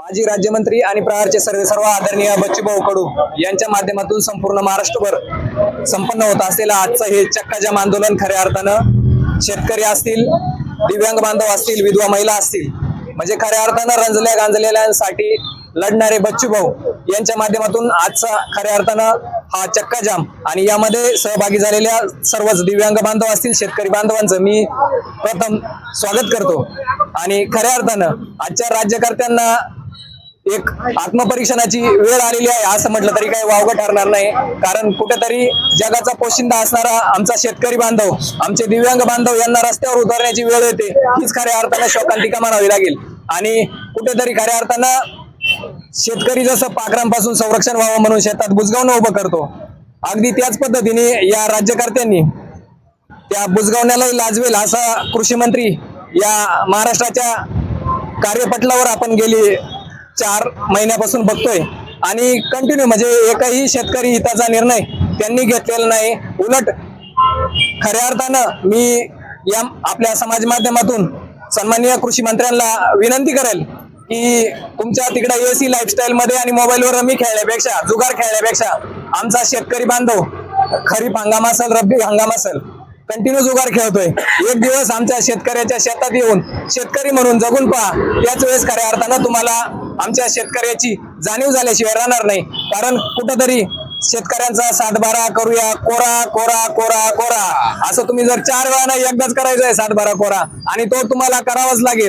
माजी राज्यमंत्री आणि प्रहारचे सर्व सर्व आदरणीय बच्चूभाऊ कडू यांच्या माध्यमातून संपूर्ण महाराष्ट्रभर संपन्न होत असलेला आजचं हे चक्काजाम आंदोलन खऱ्या अर्थानं शेतकरी असतील दिव्यांग बांधव असतील विधवा महिला असतील म्हणजे खऱ्या अर्थानं रंजल्या गांजलेल्यांसाठी लढणारे बच्चूभाऊ यांच्या माध्यमातून आजचा खऱ्या अर्थानं हा चक्काजाम. आणि यामध्ये सहभागी झालेल्या सर्वच दिव्यांग बांधव असतील शेतकरी बांधवांचं मी प्रथम स्वागत करतो. आणि खऱ्या अर्थानं आजच्या राज्यकर्त्यांना एक आत्मपरीक्षणाची वेळ आलेली आहे असं म्हटलं तरी काही वावगं ठरणार नाही. कारण कुठेतरी जगाचा पोशिंदा असणारा आमचा शेतकरी बांधव आमचे दिव्यांग बांधव यांना रस्त्यावर उतरण्याची वेळ येते हीच खऱ्या अर्थानं शोकांतिका म्हणावी लागेल. आणि कुठेतरी खऱ्या अर्थानं शेतकरी जसं पाखरांपासून संरक्षण व्हावं म्हणून शेतात बुजगावणं उभं करतो. अगदी त्याच पद्धतीने या राज्यकर्त्यांनी त्या बुजगावण्यालाही लाजवेल असा कृषी मंत्री या महाराष्ट्राच्या कार्यपटलावर आपण गेली चार महिन्यापासून बघतोय. आणि कंटिन्यू म्हणजे एकही शेतकरी हिताचा निर्णय त्यांनी घेतलेला नाही. उलट खऱ्या अर्थानं मी या आपल्या समाज माध्यमातून सन्माननीय कृषी मंत्र्यांना विनंती करेल की तुमच्या तिकडे एसी लाईफस्टाईल मध्ये आणि मोबाईलवर रमी खेळण्यापेक्षा जुगार खेळण्यापेक्षा आमचा शेतकरी बांधव खरीप हंगाम असेल रब्बी हंगाम असेल कंटिन्यू जुगार खेळतोय. एक दिवस आमच्या शेतकऱ्याच्या शेतात येऊन शेतकरी म्हणून जगून पहा. याच वेळेस खऱ्या अर्थानं तुम्हाला आमच्या शेतकऱ्याची जाणीव झाल्याशिवाय राहणार नाही. कारण कुठंतरी शेतकऱ्यांचा सातबारा करूया. कोरा कोरा कोरा कोरा. असं तुम्ही जर चार वेळा नाही एकदाच करायचं आहे सातबारा कोरा. आणि तो तुम्हाला करावाच लागेल.